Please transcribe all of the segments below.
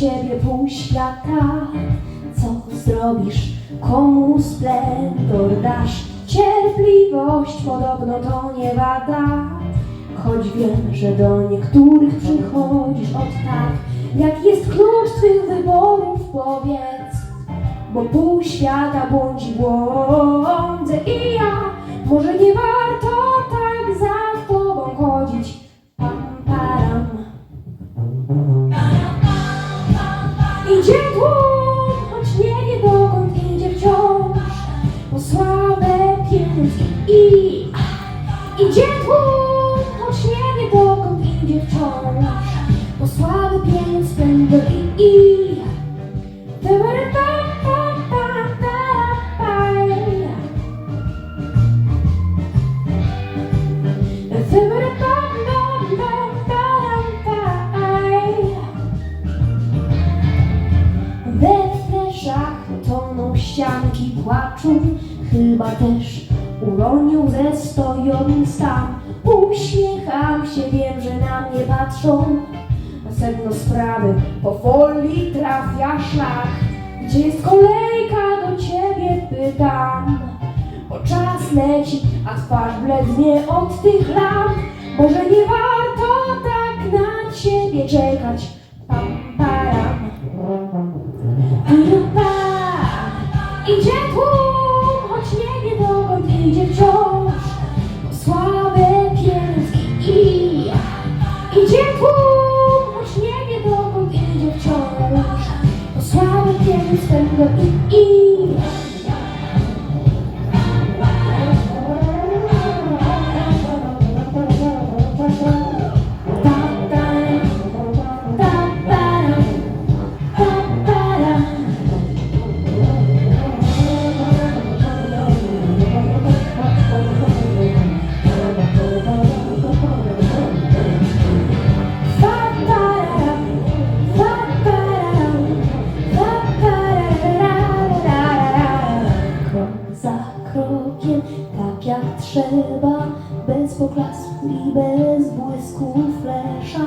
ciebie pół świata. Co zrobisz, komu splendor dasz? Cierpliwość podobno to nie wada. Choć wiem, że do niektórych przychodzisz od tak. Jak jest klucz twych wyborów, powiedz. Bo pół świata błądzi błądzę i ja Może nie warto Idzie tłum, choć nie wie dokąd idzie wciąż. Po słabe pieniądze i Idzie tłum, choć nie wie dokąd idzie wciąż. Po słabe pieniądze i, i chyba też uronił ze stojąc tam. Uśmiecham się, wiem, że na mnie patrzą, a sedno sprawy po folii trafia szlak. Gdzie jest kolejka do ciebie, pytam. Bo czas leci, a twarz blednie od tych lat. Może nie warto tak na ciebie czekać. Pam, param. Pa. Idzie tłum, choć nie wie idzie wciąż. Po słabe pieniądze i Idzie tłum, choć nie wie idzie wciąż. Po słabe tego i i bez błysku flesza.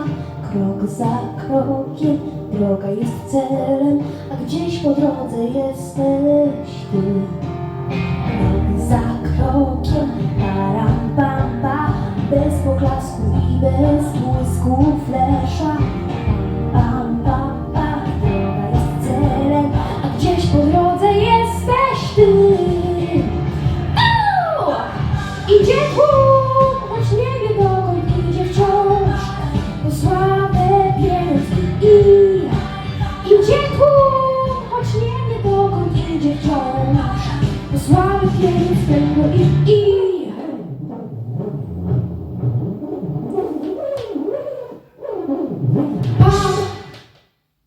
Krok za krokiem, droga jest celem, a gdzieś po drodze jesteś ty. Krok za krokiem, będzie czarna Posłamy kiedy z tego i, i